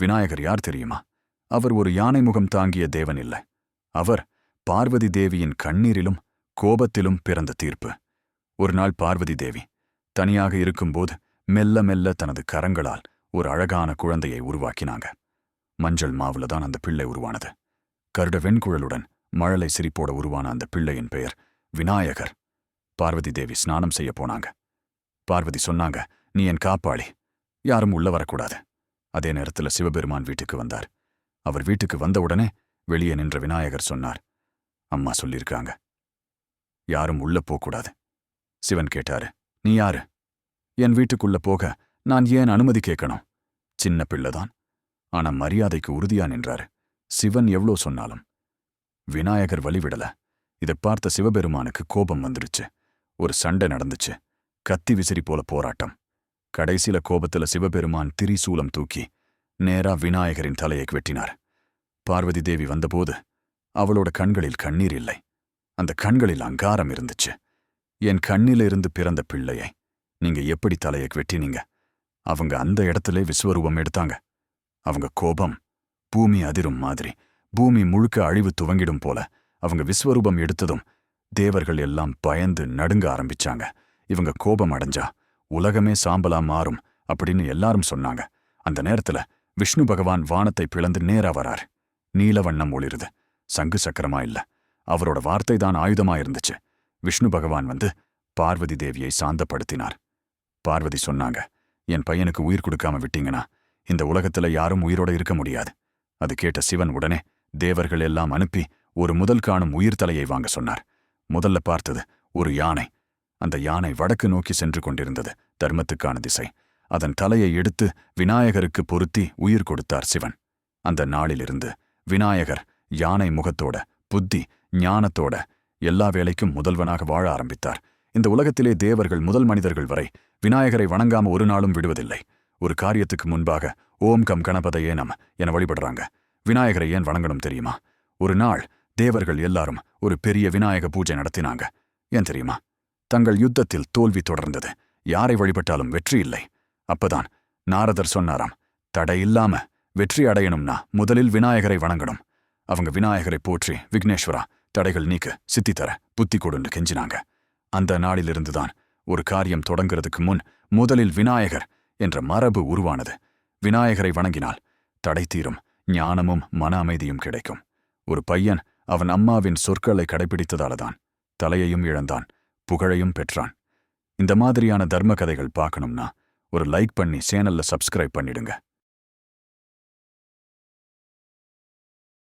விநாயகர் யார் தெரியுமா? அவர் ஒரு யானை முகம் தாங்கிய தேவன் இல்லை. அவர் பார்வதி தேவியின் கண்ணீரிலும் கோபத்திலும் பிறந்த தீர்ப்பு. ஒரு நாள் பார்வதி தேவி தனியாக இருக்கும்போது மெல்ல மெல்ல தனது கரங்களால் ஒரு அழகான குழந்தையை உருவாக்கினாங்க. மஞ்சள் மாவுல தான் அந்த பிள்ளை உருவானது. கருட வெண்குழலுடன் மழலை சிரிப்போட உருவான அந்த பிள்ளையின் பெயர் விநாயகர். பார்வதி தேவி ஸ்நானம் செய்ய போனாங்க. பார்வதி சொன்னாங்க நீ என் காப்பாளி. யாரும் உள்ள வரக்கூடாது. அதே நேரத்தில் சிவபெருமான் வீட்டுக்கு வந்தார். அவர் வீட்டுக்கு வந்தவுடனே வெளியே நின்ற விநாயகர் சொன்னார். அம்மா சொல்லியிருக்காங்க யாரும் உள்ள போகக்கூடாது சிவன் கேட்டாரு நீ யாரு? என் வீட்டுக்குள்ள போக நான் ஏன் அனுமதி கேட்கணும்? சின்ன பிள்ளைதான். ஆனா மரியாதைக்கு உறுதியா நின்றாரு. சிவன் எவ்வளோ சொன்னாலும். விநாயகர் வழிவிடல இதை பார்த்த சிவபெருமானுக்கு கோபம் வந்துடுச்சு ஒரு சண்டை நடந்துச்சு. கத்தி விசிறி போல போராட்டம். கடைசில கோபத்துல சிவபெருமான் திரிசூலம் தூக்கி நேரா விநாயகரின் தலையை வெட்டினார். பார்வதி தேவி வந்தபோது அவளோட கண்களில் கண்ணீர் இல்லை. அந்த கண்களில் அங்காரம் இருந்துச்சு. என் கண்ணிலிருந்து பிறந்த பிள்ளையை நீங்க எப்படி தலையை வெட்டினீங்க? அவங்க அந்த இடத்துல விஸ்வரூபம் எடுத்தாங்க. அவங்க கோபம் பூமி அதிரும் மாதிரி பூமி முழுக்க அழிவு துவங்கிடும் போல அவங்க விஸ்வரூபம் எடுத்ததும் தேவர்கள் எல்லாம் பயந்து நடுங்க ஆரம்பிச்சாங்க. இவங்க கோபம் அடைஞ்சா உலகமே சாம்பலா மாறும் அப்படின்னு எல்லாரும் சொன்னாங்க. அந்த நேரத்துல விஷ்ணு பகவான் வானத்தை பிளந்து நேரா வரார். நீலவண்ணம் ஒளிருது. சங்கு சக்கரமா இல்ல. அவரோட வார்த்தை தான் ஆயுதமா இருந்துச்சு. விஷ்ணு பகவான் வந்து பார்வதி தேவியை சாந்தப்படுத்தினார். பார்வதி சொன்னாங்க என் பையனுக்கு உயிர் கொடுக்காம விட்டீங்கன்னா இந்த உலகத்துல யாரும் உயிரோட இருக்க முடியாது. அது கேட்ட சிவன் உடனே தேவர்கள் எல்லாம் அனுப்பி ஒரு முதல் காணும் உயிர் தலையை வாங்க சொன்னார். முதல்ல பார்த்தது ஒரு யானை. அந்த யானை வடக்கு நோக்கி சென்று கொண்டிருந்தது. தர்மத்துக்கான திசை. அதன் தலையை எடுத்து விநாயகருக்கு பொருத்தி உயிர் கொடுத்தார் சிவன். அந்த நாளிலிருந்து விநாயகர் யானை முகத்தோட புத்தி ஞானத்தோட எல்லா வேலைக்கும் முதல்வனாக வாழ ஆரம்பித்தார். இந்த உலகத்திலே தேவர்கள் முதல் மனிதர்கள் வரை விநாயகரை வணங்காம ஒரு நாளும் விடுவதில்லை. ஒரு காரியத்துக்கு முன்பாக ஓம் கம் கணபதையே நம் என வழிபடுறாங்க. விநாயகரை ஏன் வணங்கணும் தெரியுமா? ஒரு நாள் தேவர்கள் எல்லாரும் ஒரு பெரிய விநாயக பூஜை நடத்தினாங்க. ஏன் தெரியுமா? தங்கள் யுத்தத்தில் தோல்வி தொடர்ந்தது. யாரை வழிபட்டாலும் வெற்றி இல்லை. அப்பதான் நாரதர் சொன்னாராம் தடை இல்லாம வெற்றி அடையணும்னா முதலில் விநாயகரை வணங்கணும். அவங்க விநாயகரை போற்றி விக்னேஸ்வரா தடைகள் நீக்க சித்தி தர புத்தி கொடுன்னு கெஞ்சினாங்க. அந்த நாளிலிருந்துதான் ஒரு காரியம் தொடங்குறதுக்கு முன் முதலில் விநாயகர் என்ற மரபு உருவானது. விநாயகரை வணங்கினால் தடை தீரும் ஞானமும் மன அமைதியும் கிடைக்கும். ஒரு பையன் அவன் அம்மாவின் சொற்களை கடைபிடித்ததால்தான் தலையையும் இழந்தான். புகழையும் பெற்றான். இந்த மாதிரியான தர்ம கதைகள் பார்க்கணும்னா ஒரு லைக் பண்ணி சேனல்ல சப்ஸ்கிரைப் பண்ணிடுங்க.